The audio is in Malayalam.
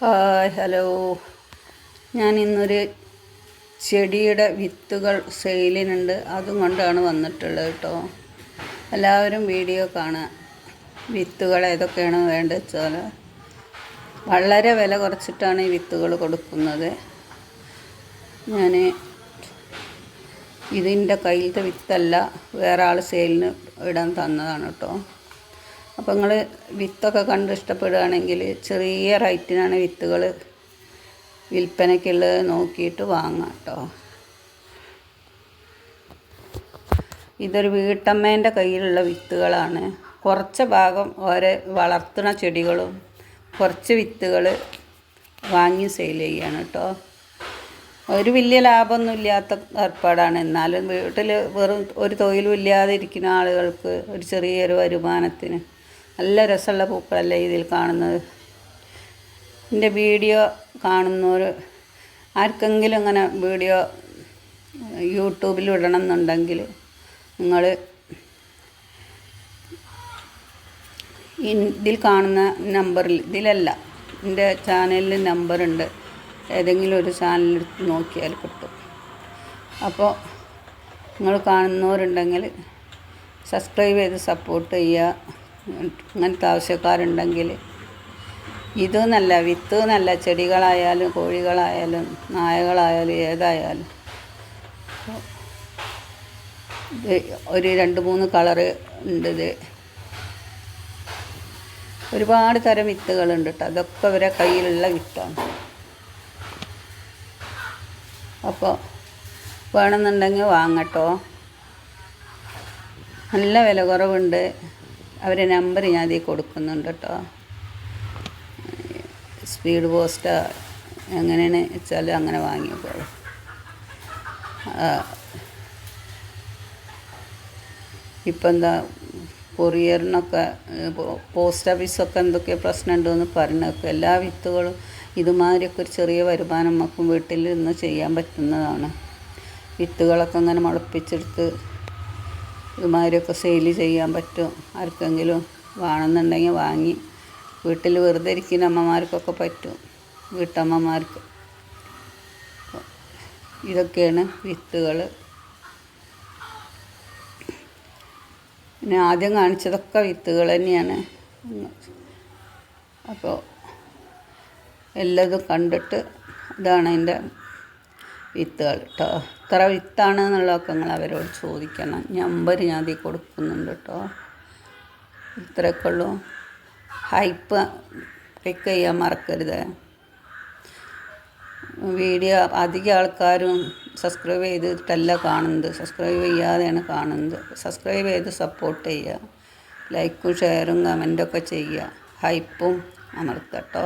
Hi hello. ഞാൻ ഇന്നൊരു ചെടിയുടെ വിത്തുകൾ സെയിലിനുണ്ട്. അതും കൊണ്ടാണ് വന്നിട്ടുള്ളത് കേട്ടോ. എല്ലാവരും വീഡിയോ കാണുക. വിത്തുകൾ ഏതൊക്കെയാണ് വേണ്ടത് വെച്ചാൽ വളരെ വില കുറച്ചിട്ടാണ് ഈ വിത്തുകൾ കൊടുക്കുന്നത്. ഞാൻ ഇതിന്റെ കയ്യിലത്തെ വിത്തല്ല വേറെ ആൾ സെയിലിന് ഇടാൻ തന്നതാണ് കേട്ടോ. അപ്പോൾ നിങ്ങൾ വിത്തൊക്കെ കണ്ട് ഇഷ്ടപ്പെടുകയാണെങ്കിൽ ചെറിയ റേറ്റിനാണ് വിത്തുകൾ വിൽപ്പനയ്ക്കുള്ളത് നോക്കിയിട്ട് വാങ്ങാം കേട്ടോ. ഇതൊരു വീട്ടമ്മേന്റെ കയ്യിലുള്ള വിത്തുകളാണ്. കുറച്ച് ഭാഗം ഓരോ വളർത്തുന്ന ചെടികളും കുറച്ച് വിത്തുകൾ വാങ്ങി സെയിൽ ചെയ്യാണ് കേട്ടോ. ഒരു വലിയ ലാഭമൊന്നും ഇല്ലാത്ത ഏർപ്പാടാണ്. എന്നാലും വീട്ടിൽ വെറും ഒരു തൊഴിലും ഇല്ലാതെ ഇരിക്കുന്ന ആളുകൾക്ക് ഒരു ചെറിയൊരു വരുമാനത്തിന് നല്ല രസമുള്ള പൂക്കളല്ലേ ഇതിൽ കാണുന്നത്. എന്റെ വീഡിയോ കാണുന്നവർ ആർക്കെങ്കിലും ഇങ്ങനെ വീഡിയോ യൂട്യൂബിൽ ഇടണം എന്നുണ്ടെങ്കിൽ നിങ്ങൾ ഇതിൽ കാണുന്ന നമ്പറിൽ ഇതിലല്ല എന്റെ ചാനലിൽ നമ്പറുണ്ട് ഏതെങ്കിലും ഒരു ചാനൽ നോക്കിയാൽ കിട്ടും. അപ്പോൾ നിങ്ങൾ കാണുന്നവരുണ്ടെങ്കിൽ സബ്സ്ക്രൈബ് ചെയ്ത് സപ്പോർട്ട് ചെയ്യുക. അങ്ങനത്തെ ആവശ്യക്കാരുണ്ടെങ്കിൽ ഇത് നല്ല വിത്ത് നല്ല ചെടികളായാലും കോഴികളായാലും നായകളായാലും ഏതായാലും. ഒരു രണ്ട് മൂന്ന് കളറ് ഉണ്ട് ഇത്. ഒരുപാട് തരം വിത്തുകളുണ്ട് കേട്ടോ അതൊക്കെ ഇവരെ കയ്യിലുള്ള വിത്താണ്. അപ്പോൾ വേണമെന്നുണ്ടെങ്കിൽ വാങ്ങട്ടോ. നല്ല വില കുറവുണ്ട്. അവരെ നമ്പർ ഞാൻ ഇതിൽ കൊടുക്കുന്നുണ്ട് കേട്ടോ സ്പീഡ് പോസ്റ്റ് എങ്ങനെയാണ് വെച്ചാൽ അങ്ങനെ വാങ്ങിക്കോളൂ ഇപ്പം എന്താ കൊറിയറിനൊക്കെ പോസ്റ്റ് ഓഫീസൊക്കെ എന്തൊക്കെ പ്രശ്നമുണ്ടെന്ന് പറഞ്ഞൊക്കെ എല്ലാ വിത്തുകളും ഇതുമാതിരിയൊക്കെ ഒരു ചെറിയ വരുമാനം നമുക്കും വീട്ടിൽ നിന്ന് ചെയ്യാൻ പറ്റുന്നതാണ്. വിത്തുകളൊക്കെ അങ്ങനെ മുളപ്പിച്ചെടുത്ത് ഇതുമാതിരിയൊക്കെ സെയിൽ ചെയ്യാൻ പറ്റും. ആർക്കെങ്കിലും വേണമെന്നുണ്ടെങ്കിൽ വാങ്ങി. വീട്ടിൽ വെറുതെ ഇരിക്കുന്ന അമ്മമാർക്കൊക്കെ പറ്റും. വീട്ടമ്മമാർക്ക്. ഇതൊക്കെയാണ് വിത്തുകൾ പിന്നെ ആദ്യം കാണിച്ചതൊക്കെ വിത്തുകൾ തന്നെയാണ്. അപ്പോൾ എല്ലതും കണ്ടിട്ട് ഇതാണ് അതിന്റെ വിത്തുകൾ കേട്ടോ എത്ര വിത്താണ് എന്നുള്ളതൊക്കെ നിങ്ങൾ അവരോട് ചോദിക്കണം. നമ്പർ ഞാൻ അതിൽ കൊടുക്കുന്നുണ്ട് കേട്ടോ ഇത്രയൊക്കെ ഉള്ളൂ ഹൈപ്പ് ക്ലിക്ക് ചെയ്യാൻ മറക്കരുത്. വീഡിയോ അധികം ആൾക്കാരും സബ്സ്ക്രൈബ് ചെയ്തിട്ടല്ല കാണുന്നത്. സബ്സ്ക്രൈബ് ചെയ്യാതെയാണ് കാണുന്നത്. സബ്സ്ക്രൈബ് ചെയ്ത് സപ്പോർട്ട് ചെയ്യുക. ലൈക്കും ഷെയറും കമന്റൊക്കെ ചെയ്യുക. ഹൈപ്പും അമർത്തട്ടോ